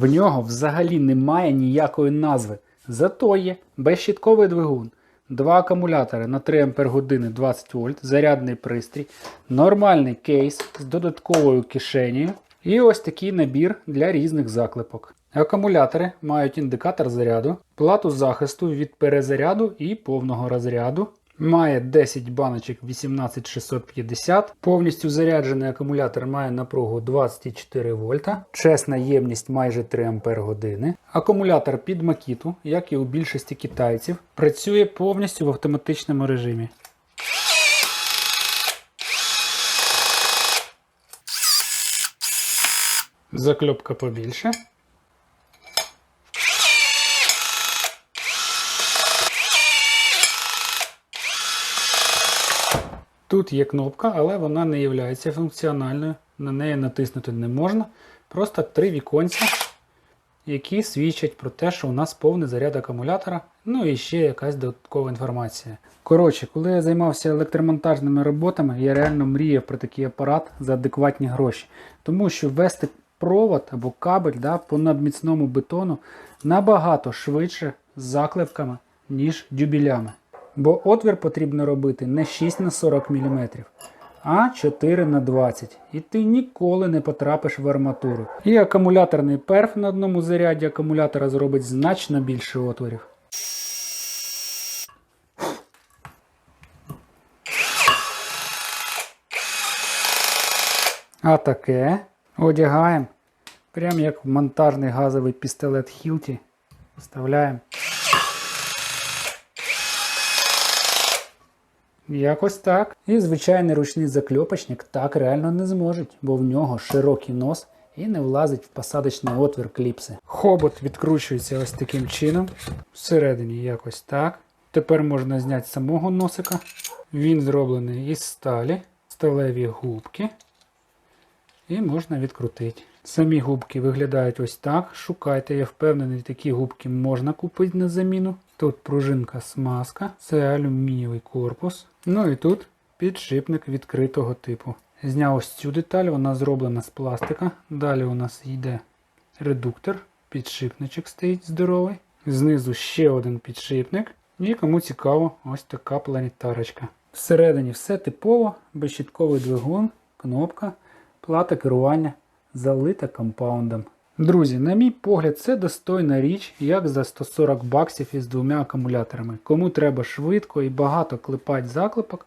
В нього взагалі немає ніякої назви. Зато є безщітковий двигун, два акумулятори на 3 Ах 20 вольт, зарядний пристрій, нормальний кейс з додатковою кишенею і ось такий набір для різних заклепок. Акумулятори мають індикатор заряду, плату захисту від перезаряду і повного розряду. Має 10 баночок 18650. Повністю заряджений акумулятор має напругу 24 вольта. Чесна ємність майже 3 ампер години. Акумулятор під макіту, як і у більшості китайців, працює повністю в автоматичному режимі. Закльопка побільше. Тут є кнопка, але вона не є функціональною. На неї натиснути не можна. Просто три віконця, які свідчать про те, що у нас повний заряд акумулятора, ну і ще якась додаткова інформація. Коротше, коли я займався електромонтажними роботами, я реально мріяв про такий апарат за адекватні гроші. Тому що ввести провод або кабель да, по надміцному бетону набагато швидше з заклепками, ніж дюбілями. Бо отвір потрібно робити не 6 на 40 мм, а 4 на 20 І ти ніколи не потрапиш в арматуру. І акумуляторний перф на одному заряді акумулятора зробить значно більше отворів. А таке одягаємо. Прям як в монтажний газовий пістолет Хілті. Вставляємо. Якось так. І звичайний ручний закльопочник так реально не зможуть, бо в нього широкий нос і не влазить в посадочний отвір кліпси. Хобот відкручується ось таким чином. Всередині якось так. Тепер можна зняти самого носика. Він зроблений із сталі, сталеві губки. І можна відкрутити. Самі губки виглядають ось так. Шукайте, я впевнений, такі губки можна купити на заміну. Тут пружинка смазка, це алюмінієвий корпус. Ну і тут підшипник відкритого типу. Зняв ось цю деталь, вона зроблена з пластика. Далі у нас йде редуктор, підшипничок стоїть здоровий. Знизу ще один підшипник. І кому цікаво, ось така планетарочка. Всередині все типово, безщітковий двигун, кнопка, плата керування, залита компаундом. Друзі, на мій погляд, це достойна річ, як за 140 баксів із двома акумуляторами. Кому треба швидко і багато клепать заклепок,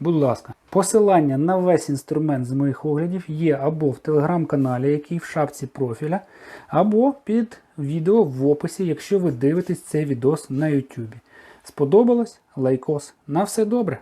будь ласка. Посилання на весь інструмент з моїх оглядів є або в телеграм-каналі, який в шапці профіля, або під відео в описі, якщо ви дивитесь цей відос на YouTube. Сподобалось? Лайкос. На все добре!